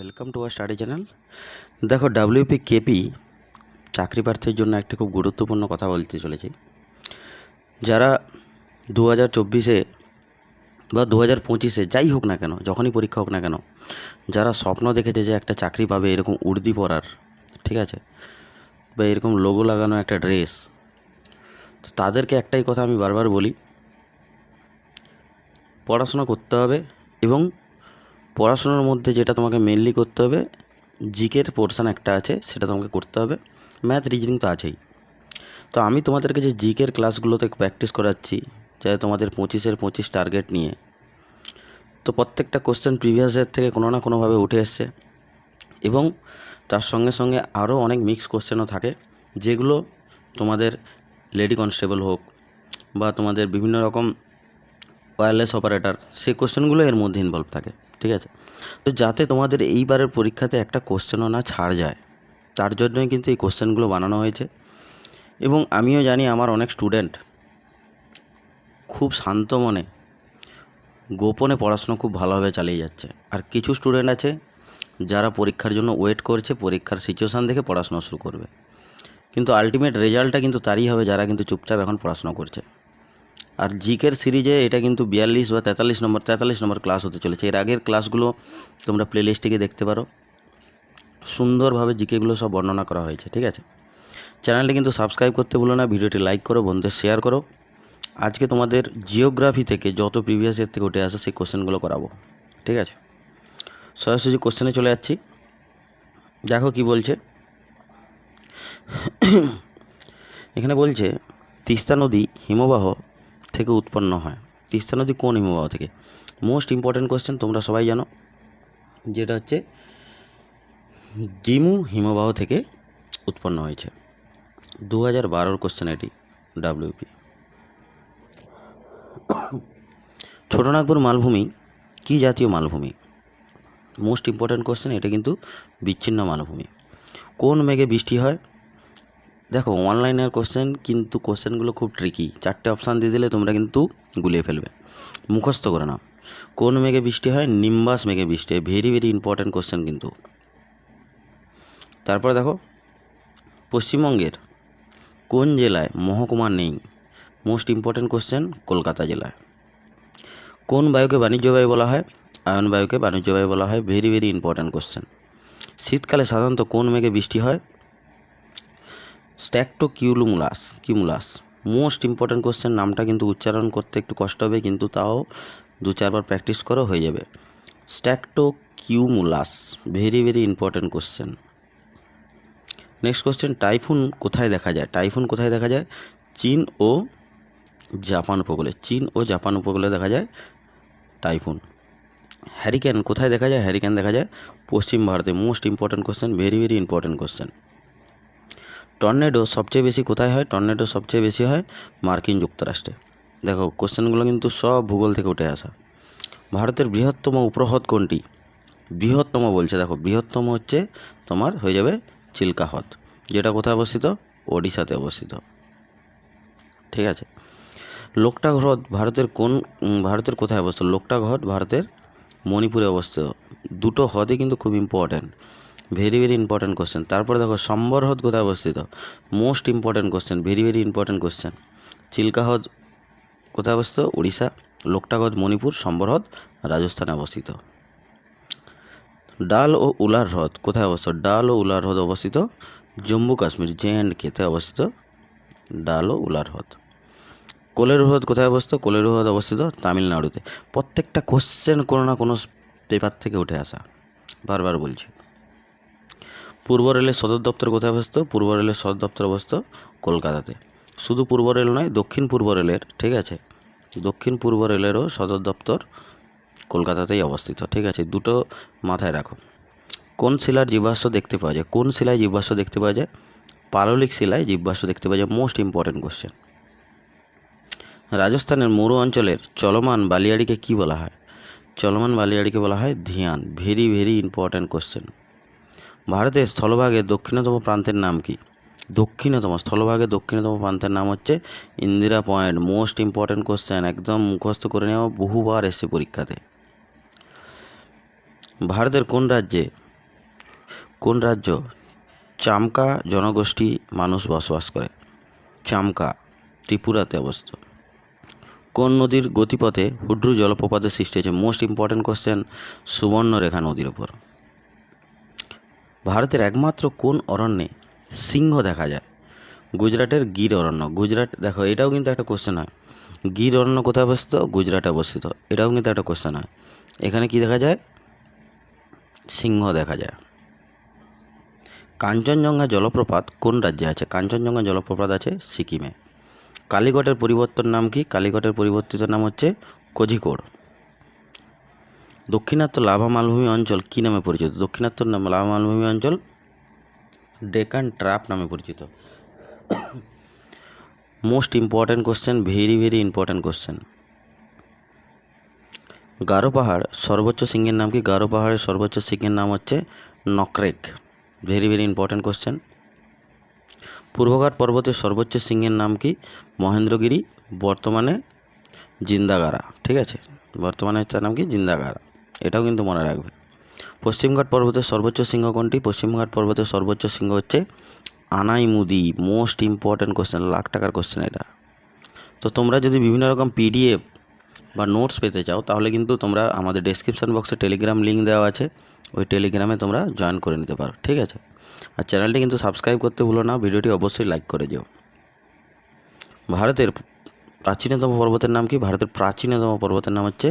Welcome to R study channel দেখো WP KP চাকরি প্রার্থীর জন্য একটি খুব গুরুত্বপূর্ণ কথা বলতে চলেছি। যারা দু হাজার চব্বিশে বা দু হাজার পঁচিশে যাই হোক না কেন, যখনই পরীক্ষা হোক না কেন, যারা স্বপ্ন দেখেছে যে একটা চাকরি পাবে এরকম উর্দি পরার, ঠিক আছে, বা এরকম লোগো লাগানো একটা ড্রেস তো তাদেরকে একটাই কথা আমি বারবার বলি, পড়াশোনা করতে হবে এবং পড়াশোনার মধ্যে যেটা তোমাকে মেনলি করতে হবে জিকের পোর্শন একটা আছে, সেটা তোমাকে করতে হবে। ম্যাথ রিজনিং তো আছেই। তো আমি তোমাদেরকে যে জিকের ক্লাসগুলোতে প্র্যাকটিস করাচ্ছি যাতে তোমাদের পঁচিশের পঁচিশ টার্গেট নিয়ে, তো প্রত্যেকটা কোশ্চেন প্রিভিয়াস ইয়ার থেকে কোনো না কোনোভাবে উঠে এসছে। এবং তার সঙ্গে সঙ্গে আরও অনেক মিক্স কোশ্চেনও থাকে, যেগুলো তোমাদের লেডি কনস্টেবল হোক বা তোমাদের বিভিন্ন রকম ওয়্যারলেস অপারেটর সেই কোশ্চেনগুলো এর মধ্যে ইনভলভ থাকে। ঠিক আছে? তো যাতে তোমাদের এইবারের পরীক্ষাতে একটা কোশ্চেনও না ছাড় যায়, তার জন্যই কিন্তু এই কোশ্চেনগুলো বানানো হয়েছে। এবং আমিও জানি আমার অনেক স্টুডেন্ট খুব শান্ত মনে গোপনে পড়াশোনা খুব ভালোভাবে চালিয়ে যাচ্ছে। আর কিছু স্টুডেন্ট আছে যারা পরীক্ষার জন্য ওয়েট করছে, পরীক্ষার সিচুয়েশান দেখে পড়াশোনা শুরু করবে। কিন্তু আলটিমেট রেজাল্টটা কিন্তু তারই হবে যারা কিন্তু চুপচাপ এখন পড়াশোনা করছে। আর জিকের সিরিজে এটা কিন্তু বিয়াল্লিশ বা তেতাল্লিশ নম্বর তেতাল্লিশ নম্বর ক্লাস হতে চলেছে। এর আগের ক্লাসগুলো তোমরা প্লে লিস্টে দেখতে পারো। সুন্দরভাবে জিকেগুলো সব বর্ণনা করা হয়েছে, ঠিক আছে? চ্যানেলটি কিন্তু সাবস্ক্রাইব করতে ভুলো না, ভিডিওটি লাইক করো, বন্ধুদের শেয়ার করো। আজকে তোমাদের জিওগ্রাফি থেকে যত প্রিভিয়াস ইয়ার থেকে উঠে আসে সেই কোশ্চেনগুলো করাবো, ঠিক আছে? সরাসরি কোশ্চেনে চলে যাচ্ছি। দেখো কি বলছে। এখানে বলছে, তিস্তা নদী হিমবাহ থেকে উৎপন্ন হয়। তিস্তা নদী কোন হিমবাহ থেকে? মোস্ট ইম্পর্ট্যান্ট কোশ্চেন তোমরা সবাই জানো। যেটা হচ্ছে, জিমু হিমবাহ থেকে উৎপন্ন হয়েছে। দু হাজার বারোর কোশ্চেন এটি ডাব্লিউপি ছোটনাগপুর মালভূমি, কি জাতীয় মালভূমি? মোস্ট ইম্পর্ট্যান্ট কোশ্চেন এটা কিন্তু বিচ্ছিন্ন মালভূমি। কোন মেঘে বৃষ্টি হয়? দেখো অনলাইনের কোশ্চেন কিন্তু কোশ্চেনগুলো খুব ট্রিকি চারটে অপশান দিয়ে দিলে তোমরা কিন্তু গুলিয়ে ফেলবে। মুখস্থ করে নাও। কোন মেঘে বৃষ্টি হয়? নিম্বাস মেঘে বৃষ্টি হয়। ভেরি ভেরি ইম্পর্ট্যান্ট কোশ্চেন কিন্তু। তারপরে দেখো, পশ্চিমবঙ্গের কোন জেলায় মহকুমা নেই? মোস্ট ইম্পর্ট্যান্ট কোশ্চেন কলকাতা জেলায়। কোন বায়ুকে বাণিজ্য বায়ু বলা হয়? আয়ন বায়ুকে বাণিজ্য বায়ু বলা হয়। ভেরি ভেরি ইম্পর্ট্যান্ট কোশ্চেন শীতকালে সাধারণত কোন মেঘে বৃষ্টি হয়? Strato cumulus cumulus most important question নামটা কিন্তু উচ্চারণ করতে একটু কষ্ট হবে, কিন্তু তাও দু চারবার প্র্যাকটিস করো, হয়ে যাবে। Strato cumulus very very important question next question typhoon কোথায় দেখা যায়? টাইফুন কোথায় দেখা যায়? চীন ও জাপান উপকূলে। চীন ও জাপান উপকূলে দেখা যায় টাইফুন হ্যারিকেন কোথায় দেখা যায়? হ্যারিকেন দেখা যায় পশ্চিম ভারতে। Most important question very very important question tornado সবচেয়ে বেশি কোথায় হয়? টর্নেডো সবচেয়ে বেশি হয় মার্কিন যুক্তরাষ্ট্রে। দেখো, কোশ্চেনগুলো কিন্তু সব ভূগোল থেকে উঠে আসা। ভারতের বৃহত্তম উপহ্রদ কোনটি? বৃহত্তম বলছে, দেখো, বৃহত্তম হচ্ছে তোমার হয়ে যাবে চিল্কা হ্রদ যেটা কোথায় অবস্থিত? ওডিশাতে অবস্থিত। ঠিক আছে? লোকটাক হ্রদ ভারতের কোন ভারতের কোথায় অবস্থিত? লোকটাক হ্রদ ভারতের মণিপুরে অবস্থিত। দুটো হ্রদই কিন্তু খুব important very very important question তারপরে দেখো, সম্বর হ্রদ কোথায় অবস্থিত? Most important question very very important question Chilika হ্রদ কোথায় অবস্থিত? উড়িষ্যা লোকটাক হ্রদ মণিপুর, সম্বর হ্রদ রাজস্থানে অবস্থিত। ডাল ও উলার হ্রদ কোথায় অবস্থিত? ডাল ও উলার হ্রদ অবস্থিত জম্মু কাশ্মীর জে অ্যান্ড কেতে অবস্থিত ডাল ও উলার হ্রদ। কোলেরু হ্রদ কোথায় অবস্থিত? কোলেরু হ্রদ অবস্থিত তামিলনাড়ুতে। প্রত্যেকটা কোশ্চেন কোনো না কোনো পেপার থেকে উঠে আসা। বারবার বলছি। পূর্ব রেলের সদর দপ্তর কোথায় অবস্থিত? পূর্ব রেলের সদর দপ্তর অবস্থিত কলকাতাতে। শুধু পূর্ব রেল নয়, দক্ষিণ পূর্ব রেলের, ঠিক আছে? দক্ষিণ পূর্ব রেলেরও সদর দপ্তর কলকাতাতেই অবস্থিত, ঠিক আছে? দুটো মাথায় রাখো। কোন শিলার জীবাশ্ম দেখতে পাওয়া যায়? কোন শিলায় জীবাশ্ম দেখতে পাওয়া যায়? পাললিক শিলায় জীবাশ্ম দেখতে পাওয়া যায়। মোস্ট ইম্পর্ট্যান্ট কোশ্চেন রাজস্থানের মরু অঞ্চলের চলমান বালিয়াড়িকে কি বলা হয়? চলমান বালিয়াড়িকে বলা হয় ধিয়ান। ভেরি ভেরি ইম্পর্ট্যান্ট কোশ্চেন ভারতের স্থলভাগের দক্ষিণতম প্রান্তের নাম কি? দক্ষিণতম, স্থলভাগের দক্ষিণতম প্রান্তের নাম হচ্ছে Indira point. Most important question, একদম মুখস্থ করে নেওয়া বহুবার এসে পরীক্ষাতে। ভারতের কোন রাজ্যে, কোন রাজ্য চামকা জনগোষ্ঠী মানুষ বসবাস করে? চামকা, ত্রিপুরাতে অবস্থিত। কোন নদীর গতিপথে হুড্রু জলপ্রপাতের সৃষ্টি হয়েছে? মোস্ট ইম্পর্ট্যান্ট কোশ্চেন, সুবর্ণরেখা নদীর ওপর ভারতের একমাত্র কোন অরণ্যে সিংহ দেখা যায়? গুজরাটের গির অরণ্য। গুজরাট, দেখো, এটাও কিন্তু একটা কোশ্চেন হয়। গির অরণ্য কোথায় অবস্থিত? গুজরাটে অবস্থিত। এটাও কিন্তু একটা কোশ্চেন হয়। এখানে কি দেখা যায়? সিংহ দেখা যায়। কাঞ্চনজঙ্ঘা জলপ্রপাত কোন রাজ্যে আছে? কাঞ্চনজঙ্ঘা জলপ্রপাত আছে সিকিমে। কালীঘটের পরিবর্তন নাম কি? কালীঘটের পরিবর্তিত নাম হচ্ছে কোঝিকোড়। দক্ষিণাত্য লাভা মালভূমি অঞ্চল কী নামে পরিচিত? দক্ষিণাত্য লাভা মালভূমি অঞ্চল ডেকান ট্রাপ নামে পরিচিত। Most important question, very very important question. Garo পাহাড়, সর্বোচ্চ সিংহের নাম কি? গারো পাহাড়ের সর্বোচ্চ সিংহের নাম হচ্ছে Nokrek. Very very important question. পূর্বঘাট পর্বতের সর্বোচ্চ সিংহের নাম কি? মহেন্দ্রগিরি, বর্তমানে জিন্দাগারা, ঠিক আছে? বর্তমানে তার নাম কি? জিন্দাগারা। এটাও কিন্তু মনে রাখবে। পশ্চিমঘাট পর্বতের সর্বোচ্চ সিংহ কোনটি? পশ্চিমঘাট পর্বতের সর্বোচ্চ সিংহ হচ্ছে Anamudi most important question lakh টাকার কোশ্চেন এটা। তো তোমরা যদি বিভিন্ন রকম পিডিএফ বা নোটস পেতে চাও, তাহলে কিন্তু তোমরা আমাদের ডেসক্রিপশন বক্সে টেলিগ্রাম লিঙ্ক দেওয়া আছে। ওই টেলিগ্রামে তোমরা জয়েন করে নিতে পারো, ঠিক আছে? আর চ্যানেলটি কিন্তু সাবস্ক্রাইব করতে ভুলো না, ভিডিওটি অবশ্যই লাইক করে দিও। ভারতের প্রাচীনতম পর্বতের নাম কি? ভারতের প্রাচীনতম পর্বতের নাম হচ্ছে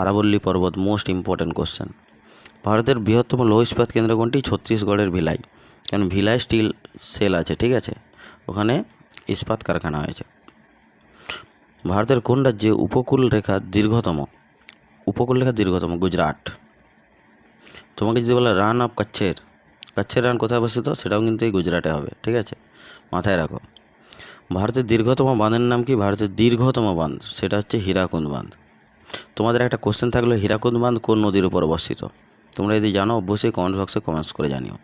আরাবল্লী পর্বত মোস্ট ইম্পর্ট্যান্ট কোশ্চেন ভারতের বৃহত্তম লৌহ ইস্পাত কেন্দ্র কোনটি? ছত্তিশগড়ের ভিলাই। কারণ ভিলাই স্টিল সেল আছে, ঠিক আছে? ওখানে ইস্পাত কারখানা হয়েছে। ভারতের কোন রাজ্যে উপকূল রেখা দীর্ঘতম? উপকূল রেখা দীর্ঘতম, গুজরাট। তোমাকে যদি বলে রান অফ কচ্ছের কচ্ছের রান কোথায় অবস্থিত? সেটাও কিন্তু এই গুজরাটে হবে, ঠিক আছে? মাথায় রাখো। ভারতের দীর্ঘতম বাঁধের নাম কি? ভারতের দীর্ঘতম বাঁধ। সেটা হচ্ছে হীরাকুন্দ বাঁধ। তোমাদের একটা কোশ্চেন থাকল, হীরাকুন্দ বাঁধ কোন নদীর উপর অবস্থিত? তোমরা যদি জানো, অবশ্যই কমেন্ট বক্সে কমেন্টস করে জানিও।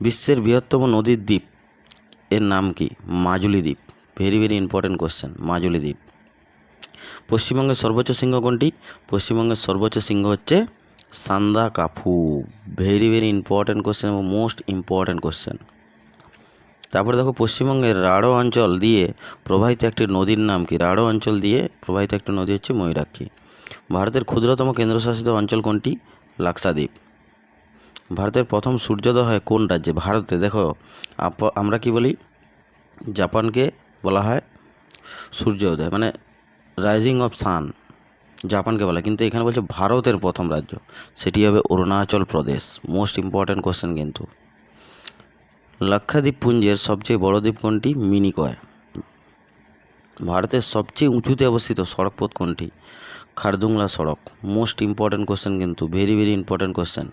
বিশ্বের বৃহত্তম নদীর দ্বীপ, এর নাম কি? মাজুলি দ্বীপ। Very very important question Majuli দ্বীপ। পশ্চিমবঙ্গের সর্বোচ্চ সিংহ কোনটি? পশ্চিমবঙ্গের সর্বোচ্চ সিংহ হচ্ছে Sandakphu very very important question এবং মোস্ট ইম্পর্ট্যান্ট কোশ্চেন তারপরে দেখো পশ্চিমবঙ্গের রাঢ় অঞ্চল দিয়ে প্রবাহিত একটি নদীর নাম কি? রাঢ় অঞ্চল দিয়ে প্রবাহিত একটি নদী হচ্ছে ময়ূরাক্ষী। ভারতের ক্ষুদ্রতম কেন্দ্রশাসিত অঞ্চল কোনটি? লাক্সাদ্বীপ ভারতের প্রথম সূর্যোদয় হয় কোন রাজ্যে? ভারতে। দেখো আমরা কি বলি? জাপানকে বলা হয় সূর্যোদয় মানে রাইজিং অফ সান জাপানকে বলা। কিন্তু এখানে বলছে ভারতের প্রথম রাজ্য। সেটি হবে Arunachal Pradesh. Most important question কিন্তু। লাক্ষাদ্বীপ পুঞ্জের সবচেয়ে বড় দ্বীপ কোনটি মিনিকয়। ভারতের সবচেয়ে উঁচুতে অবস্থিত সড়কপথ কোনটি খারদুংলা সড়ক। মোস্ট ইম্পর্ট্যান্ট কোশ্চেন কিন্তু, ভেরি ভেরি ইম্পর্ট্যান্ট কোশ্চেন।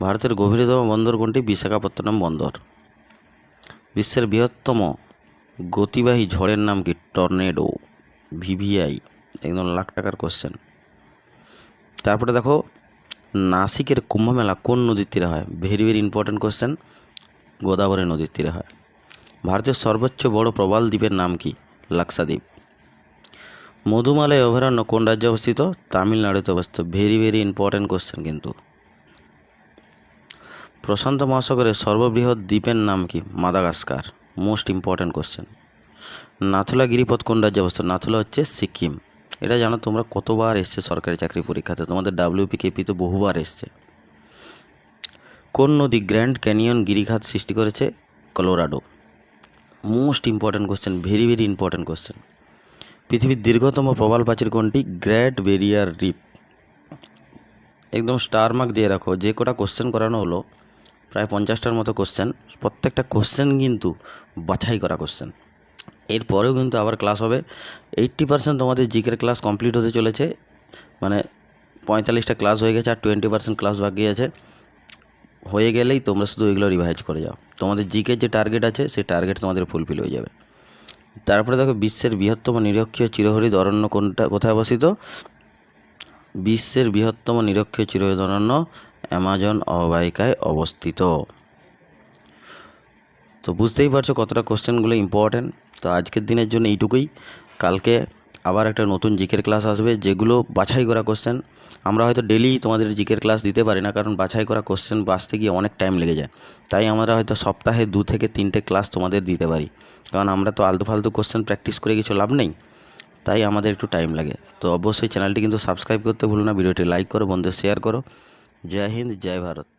ভারতের গভীরতম বন্দর কোনটি? বিশাখাপত্তনম বন্দর। বিশ্বের বৃহত্তম গতিবাহী ঝড়ের নাম কি? Tornado, VVI. একদম লাখ টাকার কোশ্চেন। তারপরে দেখো নাসিকের কুম্ভমেলা কোন নদীর তীরে হয়? Very very important question Godavari নদীর তীরে হয়। ভারতের সর্বোচ্চ বড় প্রবাল দ্বীপের নাম কি? লাক্সাদ্বীপ মধুমালয় অভয়ারণ্য কোন রাজ্যে অবস্থিত? তামিলনাড়ুতে অবস্থিত। ভেরি ভেরি ইম্পর্ট্যান্ট কোশ্চেন কিন্তু। প্রশান্ত মহাসাগরের সর্ববৃহৎ দ্বীপের নাম কি? Madagascar. Most important question Nathula গিরিপথ কোন রাজ্যে অবস্থিত? নাথুলা হচ্ছে সিকিম। এটা জানো তোমরা কতবার এসছে সরকারি চাকরি পরীক্ষাতে? তোমাদের ডাব্লিউপি কেপি তো বহুবার এসছে। কোন নদী গ্র্যান্ড ক্যানিয়ন গিরিখাত সৃষ্টি করেছে? Colorado. Most important question, very very important question. পৃথিবীর দীর্ঘতম প্রবাল প্রাচীর কোনটি? Great barrier reef. একদম স্টার মার্ক দিয়ে রাখো, যে কটা কোশ্চেন করানো হলো, প্রায় পঞ্চাশটার মতো কোশ্চেন, প্রত্যেকটা কোশ্চেন কিন্তু বাছাই করা কোশ্চেন। এরপরেও কিন্তু আবার ক্লাস হবে। এইট্টি পার্সেন্ট তোমাদের জিকের ক্লাস কমপ্লিট হতে চলেছে। মানে পঁয়তাল্লিশটা ক্লাস হয়ে গেছে আর টোয়েন্টি পার্সেন্ট ক্লাস বাকি আছে। হয়ে গেলেই তোমরা শুধু এগুলো রিভাইজ করে যাও। তোমাদের জিকের যে টার্গেট আছে, সেই টার্গেট তোমাদের ফুলফিল হয়ে যাবে। তারপরে দেখো, বিশ্বের বৃহত্তম নিরক্ষীয় চিরহরিৎ অরণ্য কোনটা, কোথায় অবস্থিত? বিশ্বের বৃহত্তম নিরক্ষীয় চিরহরিৎ অরণ্য অ্যামাজন অববাহিকায় অবস্থিত। তো বুঝতেই পারছ কতটা কোশ্চেনগুলো ইম্পর্ট্যান্ট তো আজকের দিনের জন্য এইটুকুই। কালকে আবার একটা নতুন জিকের ক্লাস আসবে, যেগুলো বাছাই করা কোশ্চেন আমরা হয়তো ডেলি তোমাদের জিকের ক্লাস দিতে পারি না, কারণ বাছাই করা কোশ্চেন বাঁচতে গিয়ে অনেক টাইম লেগে যায়। তাই আমরা হয়তো সপ্তাহে দু থেকে তিনটে ক্লাস তোমাদের দিতে পারি। কারণ আমরা তো আলতু ফালতু কোশ্চেন প্র্যাকটিস করে কিছু লাভ নেই, তাই আমাদের একটু টাইম লাগে। তো অবশ্যই চ্যানেলটি কিন্তু সাবস্ক্রাইব করতে ভুলো না, ভিডিওটি লাইক করো বন্ধু শেয়ার করো। জয় হিন্দ, জয় ভারত।